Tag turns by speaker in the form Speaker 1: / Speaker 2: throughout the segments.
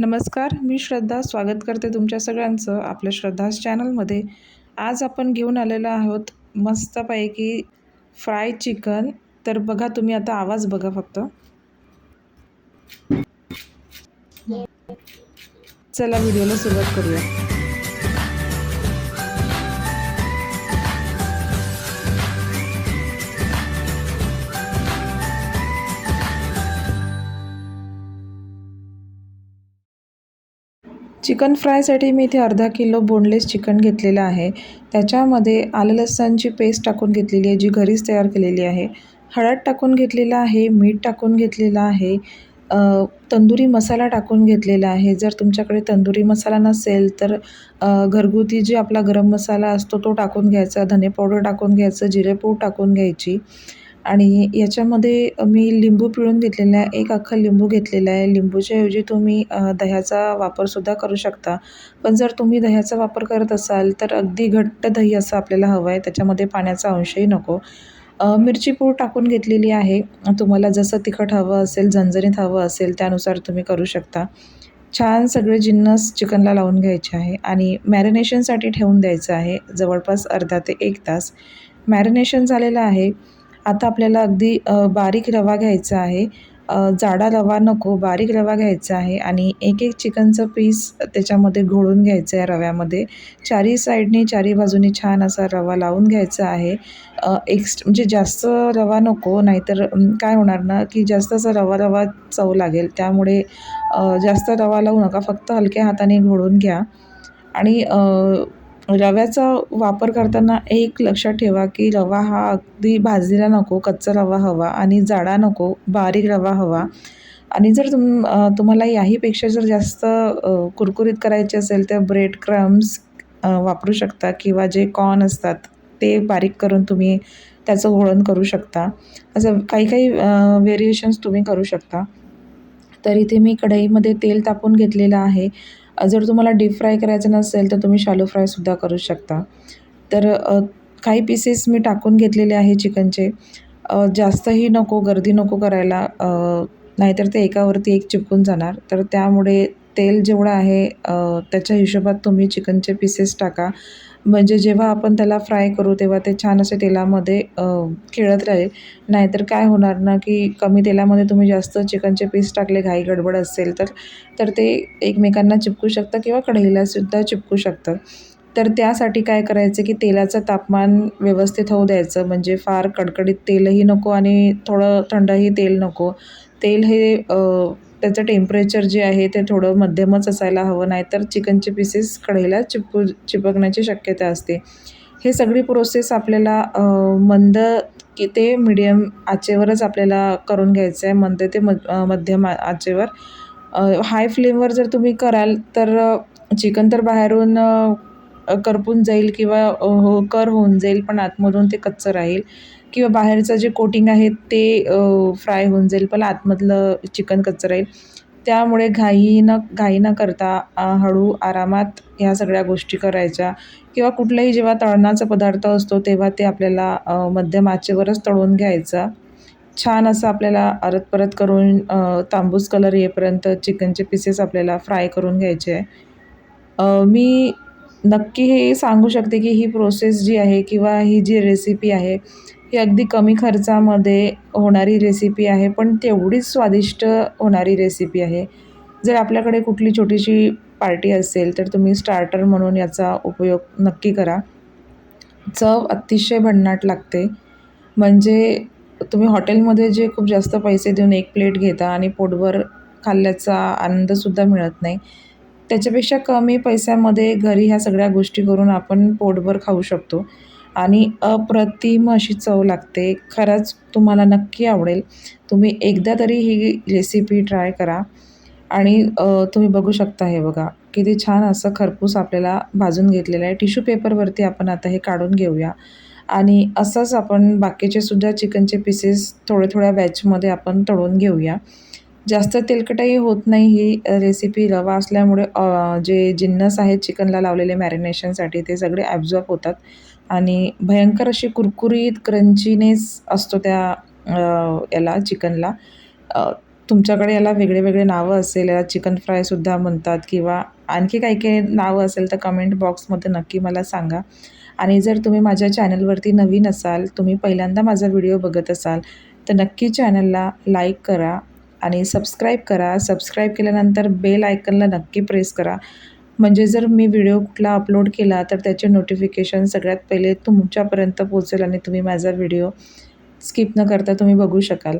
Speaker 1: नमस्कार मी श्रद्धा. स्वागत करते तुमच्या सगळ्यांचं आपल्या श्रद्धास चॅनलमध्ये. आज आपण घेऊन आलेलो आहोत मस्तपैकी फ्राय चिकन. तर बघा तुम्ही आता आवाज बघा फक्त. चला व्हिडिओला सुरुवात करूया. चिकन फ्रायसाठी मी इथे अर्धा किलो बोनलेस चिकन घेतलेलं आहे. त्याच्यामध्ये आलं लसणची पेस्ट टाकून घेतलेली आहे जी घरीच तयार केलेली आहे. हळद टाकून घेतलेला आहे मीठ टाकून घेतलेलं आहे तंदुरी मसाला टाकून घेतलेला आहे. जर तुमच्याकडे तंदुरी मसाला नसेल तर घरगुती जे आपला गरम मसाला असतो तो टाकून घ्यायचा धने पावडर टाकून घ्यायचं जिरेपूड टाकून घ्यायची. आणि याच्यामध्ये मी लिंबू पिळून घेतलेला आहे एक अख्खा लिंबू घेतलेला आहे. लिंबूच्या ऐवजी तुम्ही दह्याचा वापरसुद्धा करू शकता. पण जर तुम्ही दह्याचा वापर करत असाल तर अगदी घट्ट दही असं आपल्याला हवं आहे. त्याच्यामध्ये पाण्याचा अंशही नको. मिरची पूड टाकून घेतलेली आहे. तुम्हाला जसं तिखट हवं असेल झणझणीत हवं असेल त्यानुसार तुम्ही करू शकता. छान सगळे जिन्नस चिकनला लावून घ्यायचे आहे आणि मॅरिनेशनसाठी ठेवून द्यायचं आहे जवळपास अर्धा ते एक तास. मॅरिनेशन झालेलं आहे. आता आपल्याला अगदी बारीक रवा घ्यायचा आहे. जाडा रवा नको बारीक रवा घ्यायचा आहे आणि एक एक चिकनचं पीस त्याच्यामध्ये घोळून घ्यायचं आहे रव्यामध्ये. चारी साईडने चारी बाजूनी छान असा रवा लावून घ्यायचा आहे. एक्स्ट म्हणजे जास्त रवा नको नाहीतर काय होणार ना की जास्त असा रवा रवा चव लागेल. त्यामुळे जास्त रवा लावू नका फक्त हलक्या हाताने घोळून घ्या. आणि रव्याचा वापर करताना एक लक्षात ठेवा की रवा हा अगदी भाजलेला नको कच्चा रवा हवा आणि जाडा नको बारीक रवा हवा. आणि जर तुम तुम्हाला याहीपेक्षा जर जास्त कुरकुरीत करायचे असेल तर ब्रेड क्रम्स वापरू शकता किंवा जे कॉर्न असतात ते बारीक करून तुम्ही त्याचं घोळण करू शकता. असं काही काही व्हेरिएशन्स तुम्ही करू शकता. तर इथे मी कढईमध्ये तेल तापून घेतलेलं आहे. जर तुम्हाला डीप फ्राय करायचं नसेल तर तुम्ही शालो फ्रायसुद्धा करू शकता. तर काही पीसेस मी टाकून घेतलेले आहे चिकनचे. जास्तही नको गर्दी नको करायला. नाहीतर ते एकावरती एक चिपकून जाणार. तर त्यामुळे तेल जेवढं आहे त्याच्या हिशोबात तुम्ही चिकनचे पीसेस टाका. म्हणजे जेव्हा आपण त्याला फ्राय करू तेव्हा ते छान असे तेलामध्ये खेळत राहील. नाहीतर काय होणार ना की कमी तेलामध्ये तुम्ही जास्त चिकनचे पीस टाकले घाई गडबड असेल तर तर ते एकमेकांना चिपकू शकतं किंवा कढईलासुद्धा चिपकू शकतं. तर त्यासाठी काय करायचं की तेलाचं तापमान व्यवस्थित होऊ द्यायचं. म्हणजे फार कडकडीत तेलही नको आणि थोडं थंडही तेल नको. तेल हे त्याचं टेम्परेचर जे आहे ते थोडं मध्यमच असायला हवं नाही तर चिकनचे पीसेस कढईला चिपकू चिपकण्याची शक्यता असते. हे सगळी प्रोसेस आपल्याला मंद की ते मिडियम आचेवरच आपल्याला करून घ्यायचं आहे मंद ते म मध्यम आचेवर. हाय फ्लेमवर जर तुम्ही कराल तर चिकन तर बाहेरून करपून जाईल किंवा हो कर होऊन जाईल पण आतमधून ते कच्चं राहील. किंवा बाहेरचं जे कोटिंग आहे ते फ्राय होऊन जाईल पण आतमधलं चिकन कच्चं राहील. त्यामुळे घाई न घाई न करता हळू आरामात ह्या सगळ्या गोष्टी करायच्या. किंवा कुठलाही जेव्हा तळणाचा पदार्थ असतो तेव्हा ते आपल्याला मध्यम आचेवरच तळून घ्यायचं. छान असं आपल्याला परत परत करून तांबूस कलर येईपर्यंत चिकनचे पीसेस आपल्याला फ्राय करून घ्यायचे. आहे मी नक्की हे सांगू शकते की ही प्रोसेस जी आहे किंवा ही जी रेसिपी आहे ही अगदी कमी खर्चामध्ये होणारी रेसिपी आहे पण तेवढीच स्वादिष्ट होणारी रेसिपी आहे. जर आपल्याकडे कुठली छोटीशी पार्टी असेल तर तुम्ही स्टार्टर म्हणून याचा उपयोग नक्की करा. चव अतिशय भन्नाट लागते. म्हणजे तुम्ही हॉटेलमध्ये जे खूप जास्त पैसे देऊन एक प्लेट घेता आणि पोटभर खाल्ल्याचा आनंदसुद्धा मिळत नाही. त्याच्यापेक्षा कमी पैशामध्ये घरी ह्या सगळ्या गोष्टी करून आपण पोटभर खाऊ शकतो. आणि अप्रतिम अशी चव लागते. खरंच तुम्हाला नक्की आवडेल. तुम्ही एकदा तरी ही रेसिपी ट्राय करा. आणि तुम्ही बघू शकता हे बघा. किती छान असं खरपूस आपल्याला भाजून घेतलेलं आहे. टिश्यू पेपरवरती आपण आता हे काढून घेऊया. आणि असंच आपण बाकीचे सुद्धा चिकनचे पीसेस थोड्या थोड्या बॅचमध्ये आपण तळून घेऊया. जास्त तेलकटही होत नाही ही रेसिपी रवा असल्यामुळे जे जिन्नस आहेत चिकनला लावलेले मॅरिनेशनसाठी ते सगळे ॲब्झॉर्ब होतात. आणि भयंकर अशी कुरकुरीत क्रंचीनेस असतो त्या याला चिकनला. तुमच्याकडे याला वेगळे वेगळे नावं असेल याला चिकन फ्रायसुद्धा म्हणतात किंवा आणखी काही काही नावं असेल तर कमेंट बॉक्समध्ये नक्की मला सांगा. आणि जर तुम्ही माझ्या चॅनलवरती नवीन असाल तुम्ही पहिल्यांदा माझा व्हिडिओ बघत असाल तर नक्की चॅनलला लाईक करा. आणि सबस्क्राईब करा. सबस्क्राईब केल्यानंतर बेल आयकनला नक्की प्रेस करा. म्हणजे जर मी व्हिडिओ कुठला अपलोड केला तर त्याचे नोटिफिकेशन सगळ्यात पहिले तुमच्यापर्यंत पोचेल आणि तुम्ही माझा व्हिडिओ स्किप न करता तुम्ही बघू शकाल.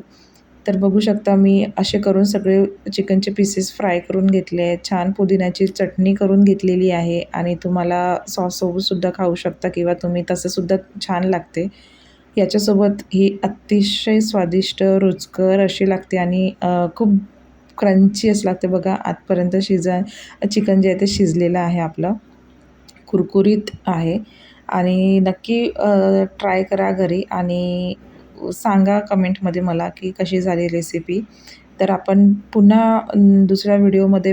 Speaker 1: तर बघू शकता मी असे करून सगळे चिकनचे पीसेस फ्राय करून घेतले आहेत. छान पुदिन्याची चटणी करून घेतलेली आहे आणि तुम्हाला सॉससोबतसुद्धा खाऊ शकता किंवा तुम्ही तसंसुद्धा छान लागते. याच्यासोबत ही अतिशय स्वादिष्ट रुचकर अशी लागते आणि खूप क्रंची असं लागते बघा. आतपर्यंत शिजा चिकन जे आहे ते शिजलेलं आहे आपलं. कुरकुरीत आहे. आणि नक्की ट्राय करा घरी आणि सांगा कमेंटमध्ये मला की कशी झाली रेसिपी. तर आपण पुन्हा दुसऱ्या व्हिडिओमध्ये